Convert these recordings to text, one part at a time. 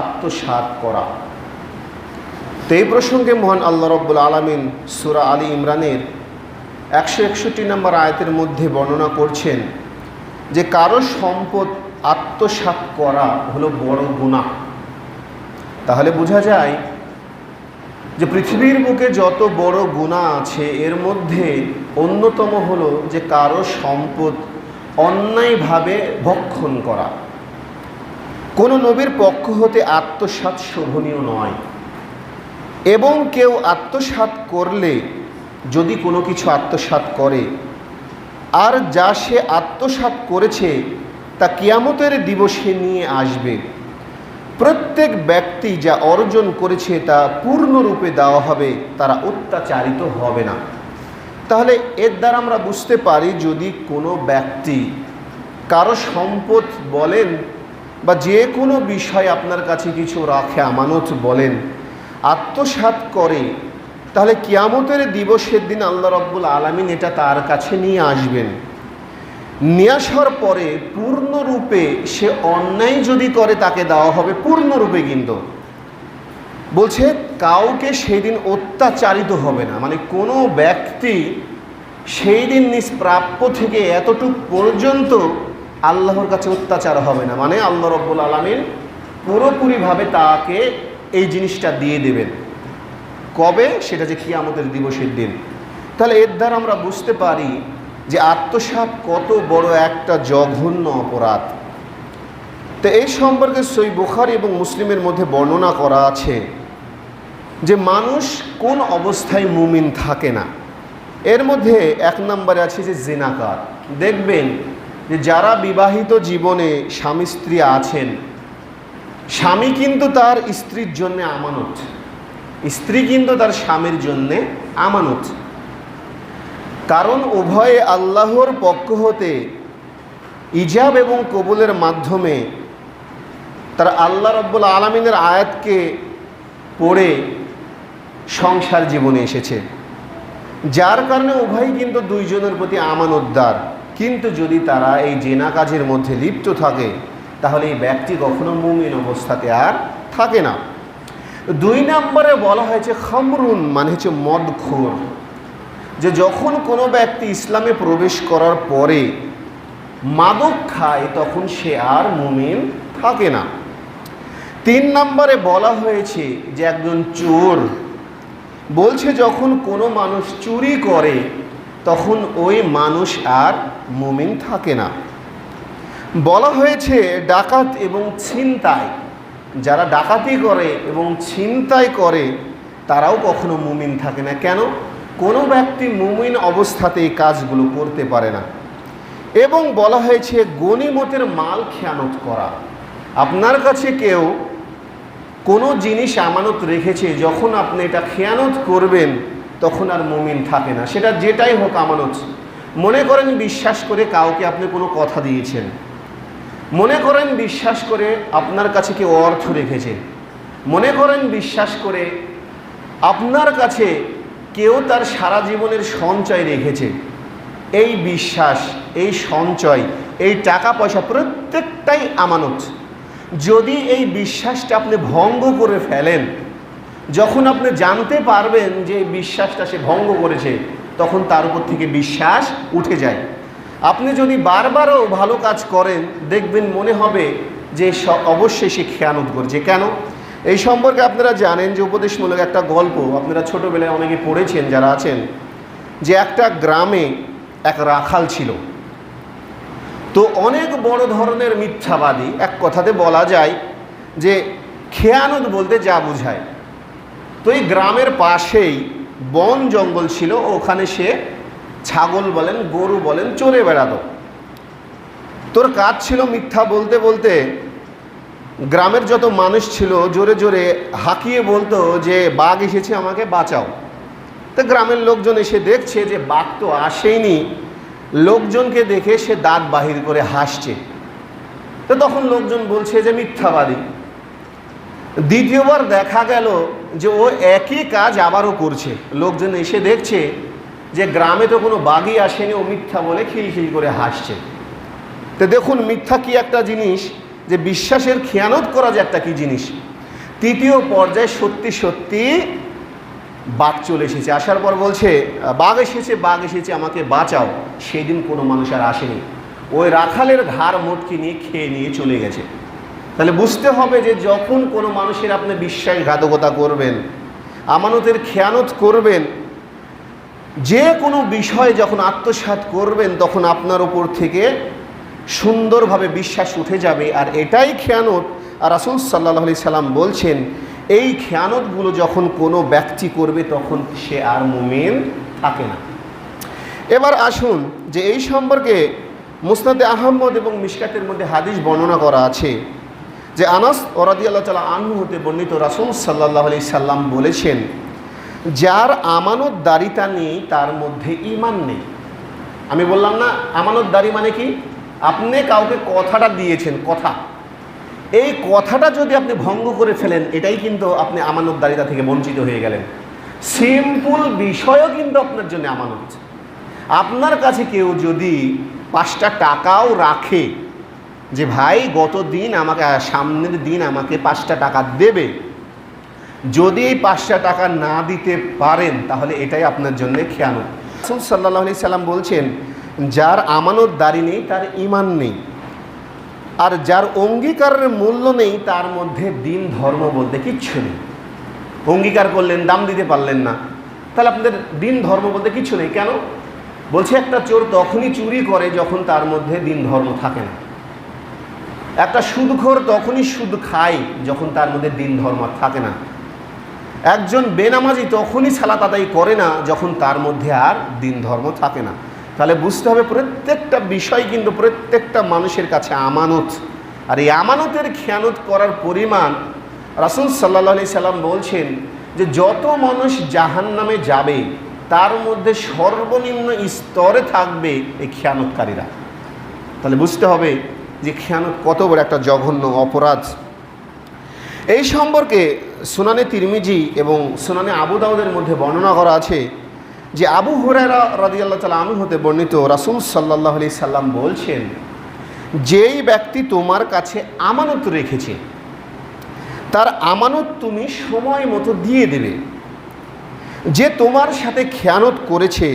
আত্মসাত করা। তো এই প্রসঙ্গে মহান আল্লাহ রব্বুল আলমিন সুরা আলী ইমরানের একশো একষট্টি নম্বর আয়তের মধ্যে বর্ণনা করছেন যে কারও সম্পদ আত্মসাত করা হলো বড় গুণা তাহলে বোঝা যায় যে পৃথিবীর বুকে যত বড় গুণা আছে, এর মধ্যে অন্যতম হলো যে কারও সম্পদ অন্যায়ভাবে ভক্ষণ করা। কোনো নবীর পক্ষ হতে আত্মসাত শোভনীয় নয়। এবং কেউ আত্মসাত করলে, যদি কোনো কিছু আত্মসাত করে, আর যা সে আত্মসাত করেছে, তা কিয়ামতের দিবসে নিয়ে আসবে। প্রত্যেক ব্যক্তি যা অর্জন করেছে, তা পূর্ণরূপে দেওয়া হবে, তারা অত্যাচারিত হবে না। তাহলে এর দ্বারা আমরা বুঝতে পারি, যদি কোনো ব্যক্তি কারও সম্পদ বলেন বা যে কোনো বিষয় আপনার কাছে কিছু রাখে, আমানত বলেন আত্মসাত করে, তাহলে কিয়ামতের দিবসের দিন আল্লাহ রব্বুল আলমিন এটা তার কাছে নিয়ে আসবেন। নিয়ে আসার পরে পূর্ণরূপে সে অন্যায় যদি করে, তাকে দেওয়া হবে পূর্ণরূপে কিন্তু। বলছে, কাউকে সেই দিন অত্যাচারিত হবে না। মানে কোনো ব্যক্তি সেই দিন নিজ প্রাপ্য থেকে এতটুক পর্যন্ত আল্লাহর কাছে অত্যাচার হবে না। মানে আল্লাহ রব্বুল আলমিন পুরোপুরিভাবে তাকে এই জিনিসটা দিয়ে দেবেন। কবে? সেটা যে কিয়ামতের দিবসের দিন। তাহলে এর দ্বারা আমরা বুঝতে পারি যে আত্মসাত কত বড় একটা জঘন্য অপরাধ। তো এই সম্পর্কে সই বুখারি এবং মুসলিমের মধ্যে বর্ণনা করা আছে যে মানুষ কোন অবস্থায় মুমিন থাকে না। এর মধ্যে এক নম্বরে আছে যে জেনাকার। দেখবেন যে যারা বিবাহিত জীবনে স্বামী স্ত্রী আছেন, স্বামী কিন্তু তার স্ত্রীর জন্য আমানত, স্ত্রী কিন্তু তার স্বামীর জন্যে আমানত। কারণ উভয়ে আল্লাহর পক্ষ হতে ইজাব এবং কবুলের মাধ্যমে তার আল্লাহ রব্বুল আলমিনের আয়াতকে পড়ে সংসার জীবনে এসেছে। যার কারণে উভয় কিন্তু দুইজনের প্রতি আমানতদার। কিন্তু যদি তারা এই জেনা কাজের মধ্যে লিপ্ত থাকে, তাহলে এই ব্যক্তি কখনো মুমিন অবস্থাতে আর থাকে না। দুই নম্বরে বলা হয়েছে খামরুন মানে হচ্ছে মদখোর। যে যখন কোনো ব্যক্তি ইসলামে প্রবেশ করার পরে মাদক খায়, তখন সে আর মুমিন থাকে না। তিন নম্বরে বলা হয়েছে যে একজন চোর বলছে, যখন কোনো মানুষ চুরি করে তখন ওই মানুষ আর মুমিন থাকে না। বলা হয়েছে ডাকাত এবং ছিনতাই, যারা ডাকাতি করে এবং ছিনতাই করে, তারাও কখনো মুমিন থাকে না। কেন? কোনো ব্যক্তি মুমিন অবস্থাতে এই কাজগুলো করতে পারে না। এবং বলা হয়েছে গণিমতের মাল খেয়ানত করা। আপনার কাছে কেউ কোনো জিনিস আমানত রেখেছে, যখন আপনি এটা খেয়ানত করবেন তখন আর মুমিন থাকে না। সেটা যেটাই হোক আমানত। মনে করেন বিশ্বাস করে কাউকে আপনি কোনো কথা দিয়েছেন। মনে করেন বিশ্বাস করে আপনার কাছে কেউ অর্থ রেখেছে। মনে করেন বিশ্বাস করে আপনার কাছে কেউ তার সারা জীবনের সঞ্চয় রেখেছে। এই বিশ্বাস, এই সঞ্চয়, এই টাকা পয়সা প্রত্যেকটাই আমানত। যদি এই বিশ্বাসটা আপনি ভঙ্গ করে ফেলেন যখন আপনি জানতে পারবেন যে বিশ্বাসটা সে ভঙ্গ করেছে, তখন তার উপর থেকে বিশ্বাস উঠে যায়। আপনি যদি বারবারও ভালো কাজ করেন, দেখবেন মনে হবে যে অবশ্যই সে খেয়ানত করছে। কেন? এই সম্পর্কে আপনারা জানেন যে উপদেশমূলক একটা গল্প, আপনারা ছোটোবেলায় অনেকে পড়েছেন, যারা আছেন, যে একটা গ্রামে এক রাখাল ছিল। তো অনেক বড় ধরনের মিথ্যাবাদী, এক কথাতে বলা যায় যে খেয়ানত বলতে যা বোঝায়। তো এই গ্রামের পাশেই বন জঙ্গল ছিল, ওখানে সে ছাগল বলেন, গরু বলেন চড়ে বেড়াতো। তোর কাজ ছিল মিথ্যা বলতে বলতে গ্রামের যত মানুষ ছিল, জোরে জোরে হাঁকিয়ে বলতো যে, বাঘ এসেছে, আমাকে বাঁচাও। তো গ্রামের লোকজন এসে দেখছে যে, বাঘ তো আসেইনি। লোকজনকে দেখে সে দাঁত বাহির করে হাসছে। তো তখন লোকজন বলছে যে, মিথ্যাবাদী। দ্বিতীয়বার দেখা গেল যে ও একই কাজ আবারও করছে। লোকজন এসে দেখছে যে গ্রামে তো কোনো বাঘই আসেনি, ও মিথ্যা বলে খিলখিল করে হাসছে। তো দেখুন মিথ্যা কি একটা জিনিস, যে বিশ্বাসের খেয়ানত করা যে একটা কি জিনিস। তৃতীয় পর্যায়ে সত্যি সত্যি বাঘ চলে এসেছে। আসার পর বলছে, বাঘ এসেছে বাঘ এসেছে, আমাকে বাঁচাও। সেদিন কোনো মানুষ আর আসেনি। ওই রাখালের ঘাড় মোটকি নিয়ে খেয়ে নিয়ে চলে গেছে। তাহলে বুঝতে হবে যে যখন কোনো মানুষের আপনি বিশ্বাসঘাতকতা করবেন, আমানতের খেয়ানত করবেন, যে কোনো বিষয়ে যখন আত্মসাৎ করবেন, তখন আপনার উপর থেকে সুন্দরভাবে বিশ্বাস উঠে যাবে। আর এটাই খেয়ানত, আর রাসুল সাল্লাহ আলি সাল্লাম বলছেন, এই খেয়ানতগুলো যখন কোনো ব্যক্তি করবে, তখন সে আর মুমিন থাকে না। এবার আসুন যে এই সম্পর্কে মুসনাদে আহম্মদ এবং মিশকাতের মধ্যে হাদিস বর্ণনা করা আছে। যে আনাস ওরাদি আল্লাহ তালা আনহু হতে বর্ণিত রাসুল সাল্লাহ আলি সাল্লাম বলেছেন, যার আমানত দারিতা নেই, তার মধ্যে ইমান নেই। আমি বললাম না আমানত দারি মানে কি? আপনি কাউকে কথাটা দিয়েছেন, কথা। এই কথাটা যদি আপনি ভঙ্গ করে ফেলেন, এটাই কিন্তু আপনি আমানত দারিতা থেকে বঞ্চিত হয়ে গেলেন। সিম্পল বিষয়ও কিন্তু আপনার জন্য আমানত। আপনার কাছে কেউ যদি পাঁচটা টাকাও রাখে যে ভাই, গত দিন আমাকে, সামনের দিন আমাকে পাঁচটা টাকা দেবে। যদি এই পাঁচটা টাকা না দিতে পারেন, তাহলে এটাই আপনার জন্য খেয়ানত। রসুল সাল্লাহ আলি সাল্লাম বলছেন, যার আমানত দাড়ি নেই, তার ইমান নেই। আর যার অঙ্গীকারের মূল্য নেই, তার মধ্যে দিন, ধর্ম, বলতে কিচ্ছু নেই। অঙ্গীকার করলেন, দাম দিতে পারলেন না। তাহলে আপনাদের দিন, ধর্ম, বলতে কিচ্ছু নেই। কেন? বলছে, একটা চোর তখনই চুরি করে যখন তার মধ্যে দিন, ধর্ম থাকে না। একটা সুদখোর তখনই সুদ খায় যখন তার মধ্যে দিন ধর্ম থাকে না। একজন বেনামাজি তখনই সালাত আদায় করে না যখন তার মধ্যে আর দিন ধর্ম থাকে না। তাহলে বুঝতে হবে প্রত্যেকটা বিষয় কিন্তু প্রত্যেকটা মানুষের কাছে আমানত। আর এই আমানতের খেয়ানত করার পরিমাণ রাসুল সাল্লা সাল্লাম বলছেন যে যত মানুষ জাহান নামে যাবে, তার মধ্যে সর্বনিম্ন স্তরে থাকবে এই খেয়ানতকারীরা। তাহলে বুঝতে হবে যে খেয়ানত কত বড় একটা জঘন্য অপরাধ। এই সম্পর্কে সুনানে তিরমিজি এবং সুনানে আবু দাউদের মধ্যে বর্ণনা করা আছে যে আবু হুরেরা রাদিয়াল্লাহ তালা আনু হতে বর্ণিত রাসুল সাল্লাহ আলি সাল্লাম বলছেন, যেই ব্যক্তি তোমার কাছে আমানত রেখেছে, তার আমানত তুমি সময় মতো দিয়ে দেবে। যে তোমার সাথে খেয়ানত করেছে,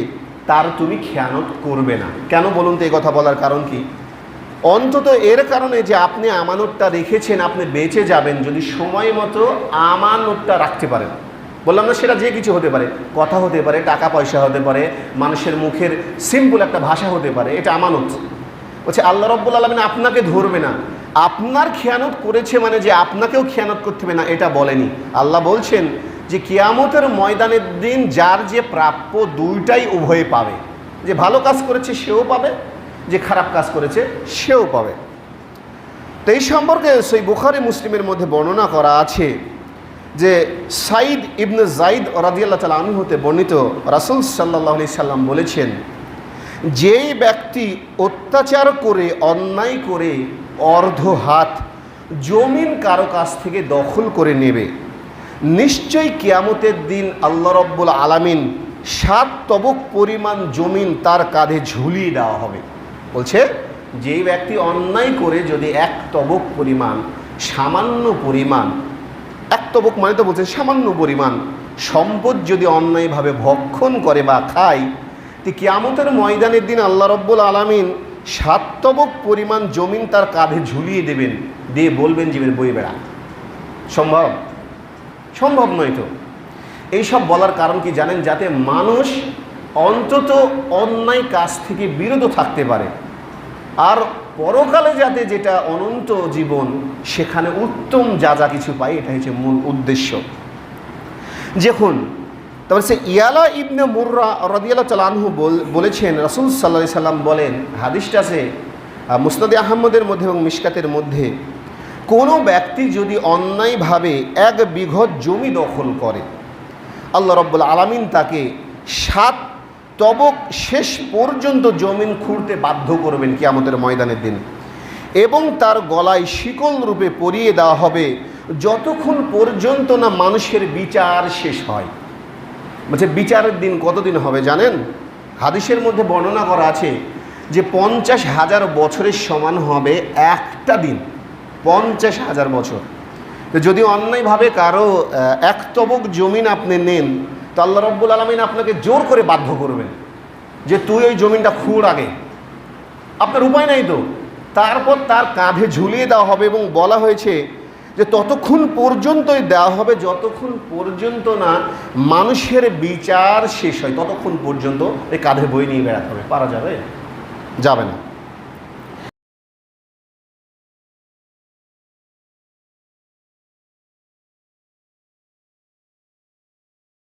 তার তুমি খেয়ানত করবে না। কেন বলুন তো এই কথা বলার কারণ কি? অন্তত এর কারণে যে আপনি আমানতটা রেখেছেন, আপনি বেঁচে যাবেন যদি সময় মতো আমানতটা রাখতে পারেন। বললাম না সেটা যে কিছু হতে পারে, কথা হতে পারে, টাকা পয়সা হতে পারে, মানুষের মুখের সিম্পল একটা ভাষা হতে পারে, এটা আমানত। বলছে, আল্লাহ রব্বুল আলমিন আপনাকে ধরবে না। আপনার খেয়ানত করেছে মানে যে আপনাকেও খেয়ানত করতে হবে না, এটা বলেনি। আল্লাহ বলছেন যে কিয়ামতের ময়দানের দিন যার যে প্রাপ্য দুইটাই উভয়ে পাবে। যে ভালো কাজ করেছে সেও পাবে যে খারাপ কাজ করেছে, সেও পাবে। তো এই সম্পর্কে সেই বুখারি মুসলিমের মধ্যে বর্ণনা করা আছে যে সাইদ ইবনে জাইদ রাদিয়াল্লাহ তালা আনু হতে বর্ণিত রাসুল সাল্লাহ আলি সাল্লাম বলেছেন, যেই ব্যক্তি অত্যাচার করে, অন্যায় করে অর্ধ হাত জমিন কারও কাছ থেকে দখল করে নেবে, নিশ্চয়ই কিয়ামতের দিন আল্লাহ রব্বুল আলামিন সাত তবক পরিমাণ জমিন তার কাঁধে ঝুলিয়ে দেওয়া হবে। বলছে, যেই ব্যক্তি অন্যায় করে যদি এক তবক পরিমাণ, সামান্য পরিমাণ, এক তবক মানে তো বলছে সামান্য পরিমাণ সম্পদ যদি অন্যায়ভাবে ভক্ষণ করে বা খায়, তো কিয়ামতের ময়দানের দিন আল্লাহ রব্বুল আলমিন সাত তবক পরিমাণ জমিন তার কাঁধে ঝুলিয়ে দেবেন, দিয়ে বলবেন জীবের বই বেড়া। সম্ভব? সম্ভব নয় তো। এইসব বলার কারণ কি জানেন? যাতে মানুষ অন্তত অন্যায় কাজ থেকে বিরত থাকতে পারে। আর পরকালে যাতে যেটা অনন্ত জীবন, সেখানে উত্তম যা যা কিছু পাই এটা হচ্ছে মূল উদ্দেশ্য। দেখুন তারপর সে ইয়ালা ইবনে মুর্রা রদিয়াল্লাহ চালানহু বলেছেন, রসুল সাল্লা সাল্লাম বলেন, হাদিসটা আছে মুস্তাদে আহমদের মধ্যে এবং মিশকাতের মধ্যে, কোনো ব্যক্তি যদি অন্যায়ভাবে এক বিঘত জমি দখল করে, আল্লাহ রব্বুল আলমিন তাকে সাত তবক শেষ পর্যন্ত জমিন খুঁড়তে বাধ্য করবেন কি আমাদের ময়দানের দিন। এবং তার গলায় শিকল রূপে পরিয়ে দেওয়া হবে, যতক্ষণ পর্যন্ত না মানুষের বিচার শেষ হয়। বলছে, বিচারের দিন কতদিন হবে জানেন? হাদিসের মধ্যে বর্ণনা করা আছে যে পঞ্চাশ হাজার বছরের সমান হবে একটা দিন। পঞ্চাশ হাজার বছর। যদি অন্যায়ভাবে কারও এক তবক জমিন আপনি নেন তো আল্লাহ রব্বুল আলমিন আপনাকে জোর করে বাধ্য করবেন যে তুই ওই জমিনটা খুঁড় আগে। আপনার উপায় নাই তো। তারপর তার কাঁধে ঝুলিয়ে দেওয়া হবে এবং বলা হয়েছে যে ততক্ষণ পর্যন্তই দেওয়া হবে, যতক্ষণ পর্যন্ত না মানুষের বিচার শেষ হয়, ততক্ষণ পর্যন্ত এই কাঁধে বই নিয়ে বেড়াতে হবে। পারা যাবে? যাবে না।